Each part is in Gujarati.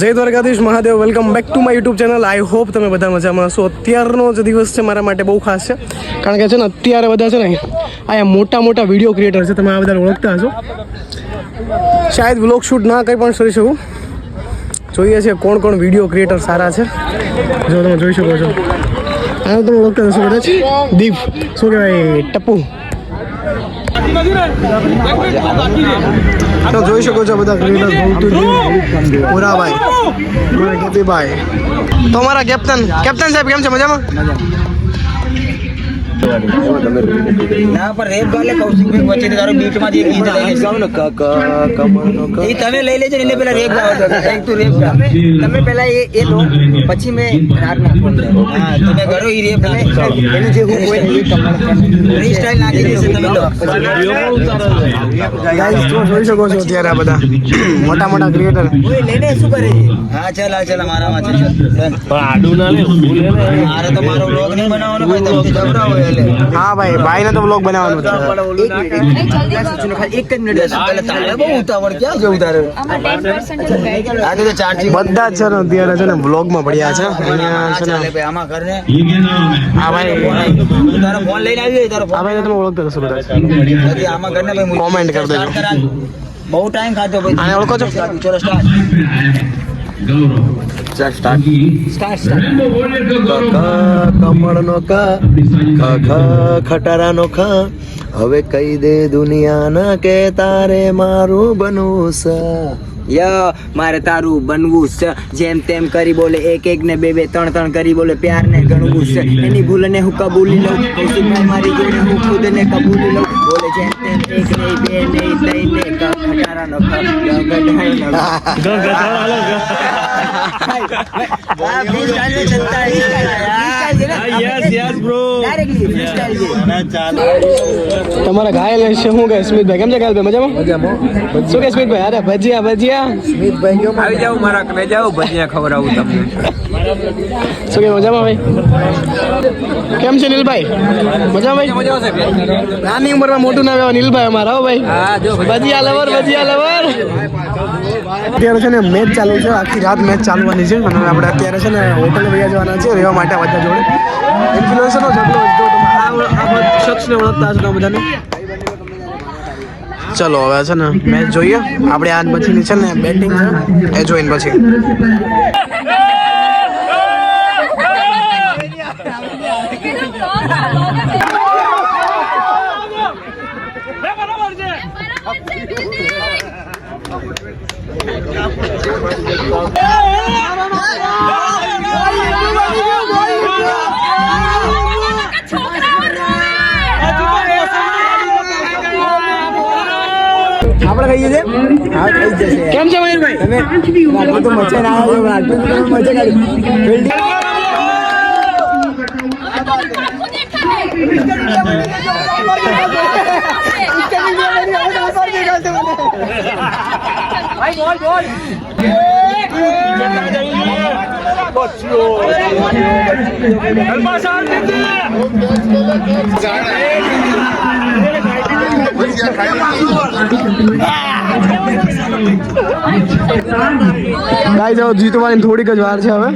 જય Dwarkadhish, Mahadev. Welcome back to my YouTube channel I hope તમે બધા મજામાં હશો. અત્યારનો જે દિવસ છે મારા માટે બહુ ખાસ છે. કારણ કે છે ને, અત્યારે બધા છે ને અહીંયા મોટા મોટા વીડિયો ક્રિએટર છે. તમે આ બધા ઓળખતા હશો. શાયદ વ્લોગ શૂટ ના કંઈ પણ કરી શકું. જોઈએ છે કોણ કોણ વીડિયો ક્રિએટર સારા છે. જો તમે જોઈ શકો છો. આ તમે ઓળખતા હશો કદાચ? દીપ. શું કહેવાય? ટપ્પુ તો જોઈ શકો છો બધા ક્રિએટર ગૌતુજી પુરાભાઈ. મારા કેતીભાઈ તો અમારા કેપ્ટન કેપ્ટન સાહેબ કેમ છે? મજામાં. ના પણ રેપ ગાલે કૌશિક ભાઈ વચ્ચે તારો બીટ જે ગીત લઈ લેજો એ તમે લઈ લેજો ને એટલે પેલા રેપ ગાવ છો એક રેપ ગા તમે પેલા એ એ લો પછી મેં રાગ નાખો હા તમે કરો એ રેપ એનું જે હું કોઈ ફ્રી સ્ટાઇલ નાખી દેશે તમે લો ગાઈસ તો. જોઈ શકો છો અત્યારે આ બધા. મોટા મોટા ક્રિએટર ઓય લઈને શું કરે હા ચાલ આ ચાલ પણ આડું ના લે મારે તો મારો વ્લોગ નહીં બનાવવાનો ભાઈ હા ભાઈ ભાઈને તો બ્લોગ બનાવવાનું છે. એક મિનિટ એક જ મિનિટ પેલા તારે બહુ ઉતાવળ ક્યાં જવું તારે? આમાં 10% જ બેઠ. આ તો ચાર્જિંગ બધા જ છે ને અત્યારે છે ને બ્લોગમાં પડ્યા છે. અહીંયા છે ને. ચાલે ભાઈ આમાં ભાઈ. તારો ફોન લઈને આવી તારો આ ભાઈને તમે ઓળખતા હશો બધા. આમાં કર ને ભાઈ Comment કરી દેજો. બહુ ટાઈમ ખાધો ભાઈ. આને ઓળખો છો? ચલો સ્ટાર્ટ કમળનો કા ખ ખ હવે કહી દે દુનિયાના કે તારે મારું બનવું છે યા મારે તારું બનવું છે જેમ તેમ કરી બોલે એક એક ને બે બે ત્રણ ત્રણ કરી બોલે પ્યાર ને ગણવું છે એની ભૂલ ને હું કબૂલી લઉં. મારી જોડે હું ખુદ ને કબૂલી લઉં. તમારા ઘાયલ છે શું કહે સ્મિતભાઈ કેમ છે ઘાયલ ભાઈ મજામાં મજામાં શું કે સ્મિતભાઈ અરે ભજીયા ભજીયા સ્મિતભાઈ આવી જાવ મારા કને જાવ ભજીયા ખવડાવું તમને શું કે મજામાં ભાઈ? કેમ છે નીલભાઈ? મજામાં ભાઈ? નાની ઉંમરમાં મોટું નામ એવા નીલભાઈ અમારા હો ભાઈ. Bhajia lover bhajia lover. અત્યારે છે ને મેચ ચાલુ છે આખી રાત મેચ ચાલવાની છે અને આપણે અત્યારે છે ને હોટલ વૈયા જવાના છે રહેવા માટે બધા જોડે. ઇન્ફ્લુએન્સરનો ઝઘડો જો તમે આ આ શખ્સને ઓળખતા હશો બધાને. ચલો હવે છે ને મેચ જોઈએ. આપણે આજ પછીની છે ને બેટિંગ છે એ જોઈને પછી. આપણે કહીએ છે હા થઈ જશે. કેમ છે મયુરભાઈ તમે આટલું તો મજા ના આવે આટલું તો મજા કરી ફિલ્ડિંગ ગાઈ જાઓ જીતવાની થોડીક જ વાર છે હવે.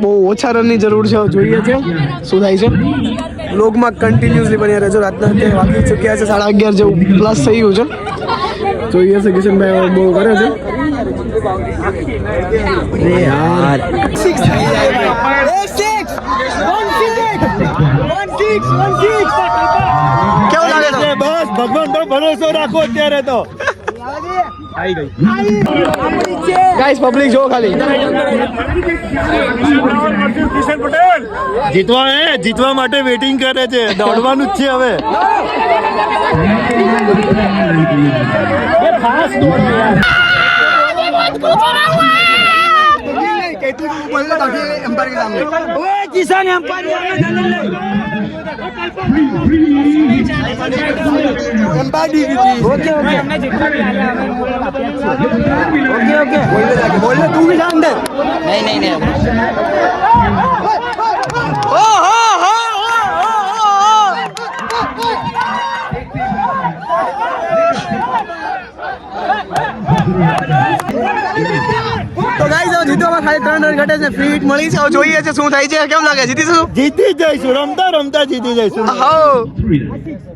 બહુ ઓછા રનની જરૂર છે જોઈએ છે. શું થાય છે? લોગમાં કન્ટિન્યુઅસલી રહે રહેજો. રાતના અત્યારે વાગી ચૂક્યા છે સાડા અગિયાર જેવું પ્લસ થઈ ગયું છે. જોઈએ છે કિશનભાઈ બહુ કરે છે. યાર. કેવું લાગે છે? બસ ભગવાન પર ભરોસો રાખો અત્યારે તો. ગાઈસ પબ્લિક જો ખાલી જીતવા હે જીતવા માટે વેટિંગ કરે છે દોડવાનું જ છે હવે કિસાન એમ્પાયર ઓકે ઓકે. અમને જેટલા બી આલ્યા ઓકે ઓકે. બોલ લે તું બી જા અંદર. નહીં નહીં નહીં. તો ગાઈસ હવે જીતવામાં ખાલી ત્રણ રન ઘટે છે. ફીટ મળી છે. જોઈએ છે શું થાય છે. કેમ લાગે? જીતીશું? જીતી જઈશું. રમતા રમતા જીતી જઈશું. હો.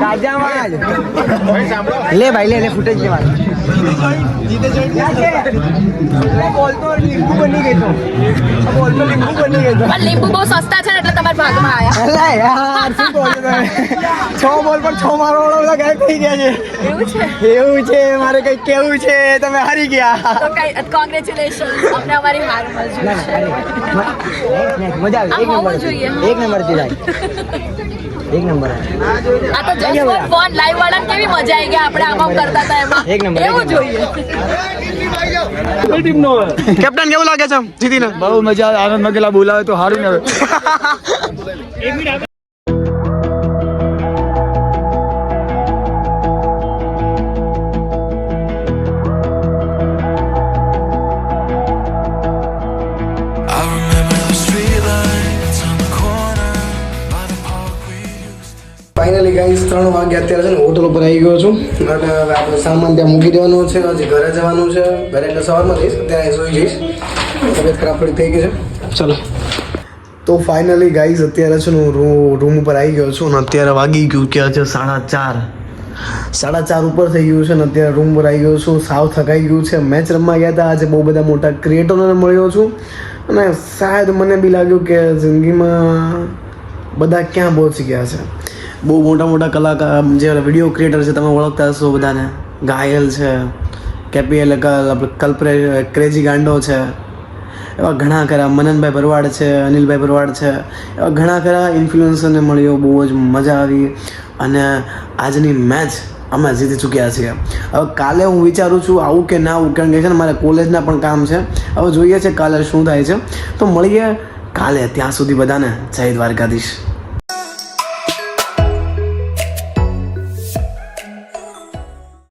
રાજા જ ભાઈ લે લે ફૂટેજ લીંબુ બની ગઈ તો બોલતો લીંબુ બની ગઈ તો પણ લીંબુ બહુ સસ્તા છે એટલે તમારા ભાગમાં આયા. અલા યાર શું બોલો છ બોલ પર છ મારો વાળો બધા ગાયબ થઈ ગયા છે એવું છે એવું છે મારે કઈ કેવું છે તમે હારી ગયા. તો કઈ કોંગ્રેચ્યુલેશન અમને અમારી હાર મજા એક નંબરથી એક નંબર આ તો જસ્ટ ફોન લાઈવ વાળા કેવી મજા આવી ગયા આપણે આમ કરતા હતા એક એમાં એક નંબર. જોઈએ. કેપ્ટન કેવું લાગે છે જીતીને? બહુ મજા આવે. આનંદ મગેલા બોલાવે તો સારું ને ફાઇનલી ગાઈસ ત્રણ વાગે અત્યારે છે ને હોટલ ઉપર આવી ગયો છું. અને હવે આપણે સામાન ત્યાં મૂકી દેવાનો છે. હજી ઘરે જવાનું છે. ઘરે એટલે સવારમાં જઈશ. ત્યાં સુઈ જઈશ. તબિયત ખરાબ પડી થઈ ગઈ છે. ચલો. તો ફાઇનલી ગાઈસ અત્યારે છે હું રૂમ ઉપર આવી ગયો છું. અને અત્યારે વાગી ગયું કે છે? સાડા ચાર. સાડા ચાર ઉપર થઈ ગયું છે ને અત્યારે રૂમ પર આવી ગયો છું. સાવ થકાઈ ગયું છે. મેચ રમવા ગયા હતા. આજે બહુ બધા મોટા ક્રિએટરોને મળ્યો છું. અને શાયદ મને બી લાગ્યું કે જિંદગીમાં બધા ક્યાં પહોંચી ગયા છે. બહુ મોટા મોટા કલાકાર જે વીડિયો ક્રિએટર છે, તમે ઓળખતા હશો બધાને. ઘાયલ છે, કેપીએલ કલ્પરે ક્રેઝી ગાંડો છે. એવા ઘણા ખરા, મનનભાઈ ભરવાડ છે, અનિલભાઈ ભરવાડ છે. એવા ઘણા ખરા ઇન્ફ્લુઅન્સરને મળ્યો, બહુ જ મજા આવી. અને આજની મેચ અમે જીતી ચૂક્યા છીએ. હવે કાલે હું વિચારું છું આવું કે ના આવું, કારણ કે છે ને મારે કોલેજના પણ કામ છે. હવે જોઈએ છે કાલે શું થાય છે. તો મળીએ કાલે, ત્યાં સુધી બધાને જય દ્વારકાધીશ.